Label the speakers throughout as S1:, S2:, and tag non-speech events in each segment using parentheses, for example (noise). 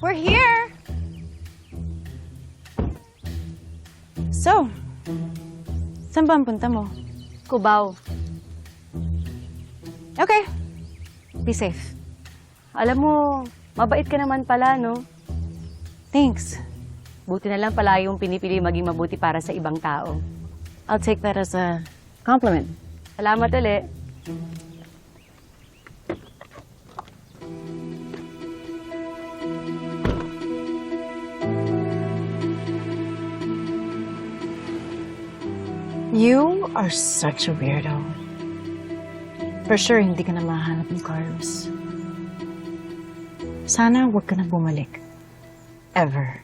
S1: We're here! So, saan ba ang punta mo?
S2: Cubao.
S1: Okay. Be safe.
S2: Alam mo, mabait ka naman pala, no?
S1: Thanks.
S2: Buti na lang pala yung pinipili maging mabuti para sa ibang tao.
S1: I'll take that as a compliment.
S2: Salamat ulit.
S1: You are such a weirdo. For sure, hindi ka na mahanap ni Carlos. Sana huwag ka na bumalik. Ever.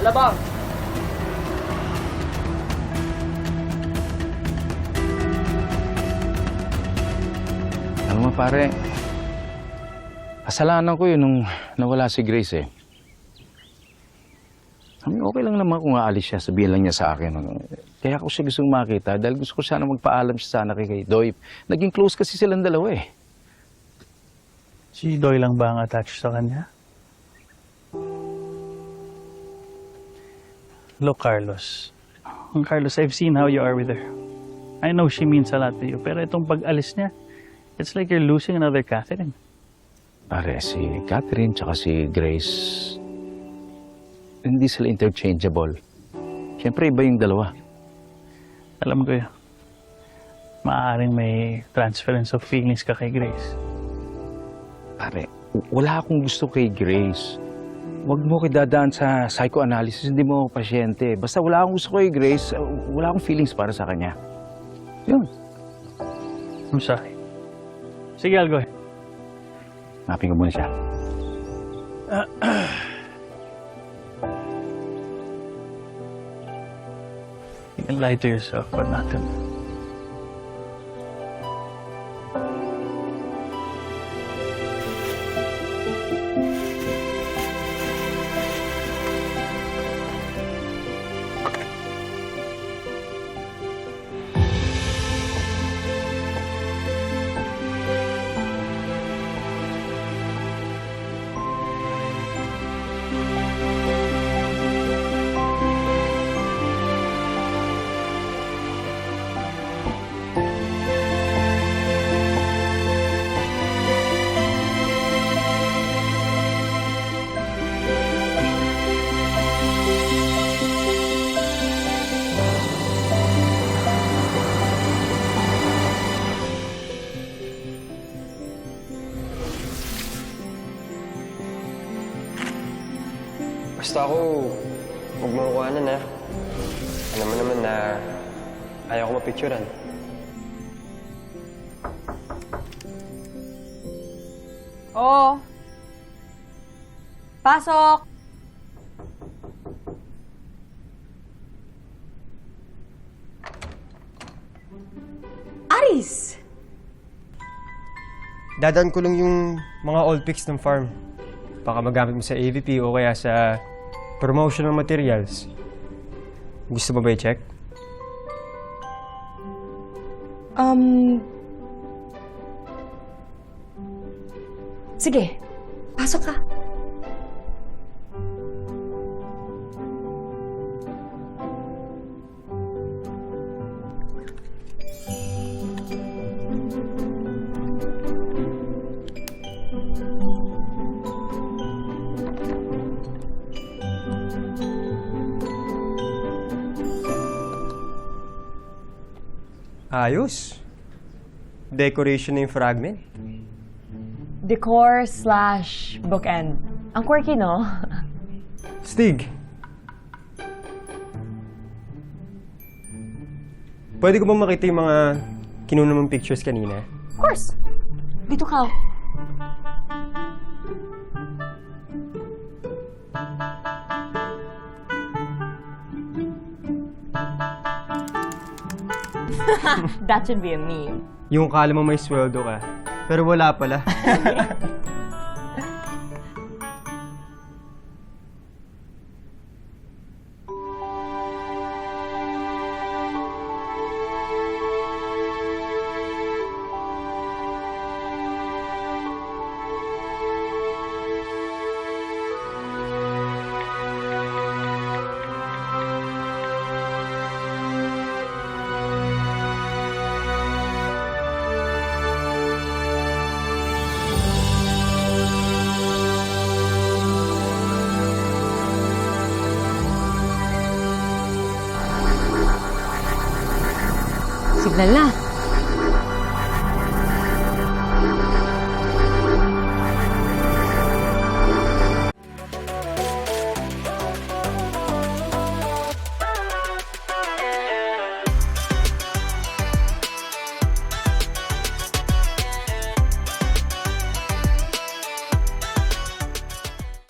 S3: Alabang!
S4: Alam mo pare, kasalanan ko yun nung nawala si Grace eh. I mean, okay lang naman kung aalis siya, sabihin lang niya sa akin. ano. Kaya ako siya gustong makita dahil gusto ko sana magpaalam siya sana kay, kay Doy. Naging close kasi silang dalawa eh.
S5: Si Doy lang ba ang attached sa kanya? Look, Carlos. Carlos, I've seen how you are with her. I know she means a lot to you, pero itong pag-alis niya, it's like you're losing another Catherine.
S4: Pare, si Catherine tsaka si Grace, hindi sila interchangeable. Siyempre, iba yung dalawa.
S5: Alam ko yun. Maaaring may transference of feelings ka kay Grace.
S4: Pare, wala akong gusto kay Grace. Huwag mo kidadaan sa psychoanalysis, hindi mo pasyente. Basta wala akong gusto kay Grace, wala akong feelings para sa kanya. Yun.
S5: I'm sorry. Sige, ahead.
S4: Hanapin ko muna siya.
S5: You can lie to yourself, but not to me.
S3: Basta ako, huwag mo kuhanan ha. Alam mo naman na ayaw ko mapicturean.
S2: Oo. Pasok! Aris!
S3: Dadaan ko lang yung mga old pics ng farm. Baka magamit mo sa AVP o kaya sa promotional materials. Gusto mo ba i-check?
S6: Um... Sige, pasok ka.
S3: Ayos. Decoration na yung fragment.
S6: Decor slash bookend. Ang quirky, no?
S3: Stig. Pwede ko ba makita yung mga kinuna mong pictures kanina?
S6: Of course. Dito ka. That should be a meme.
S3: Yung kala mo may sweldo ka, pero wala pala. (laughs)
S2: Signal na.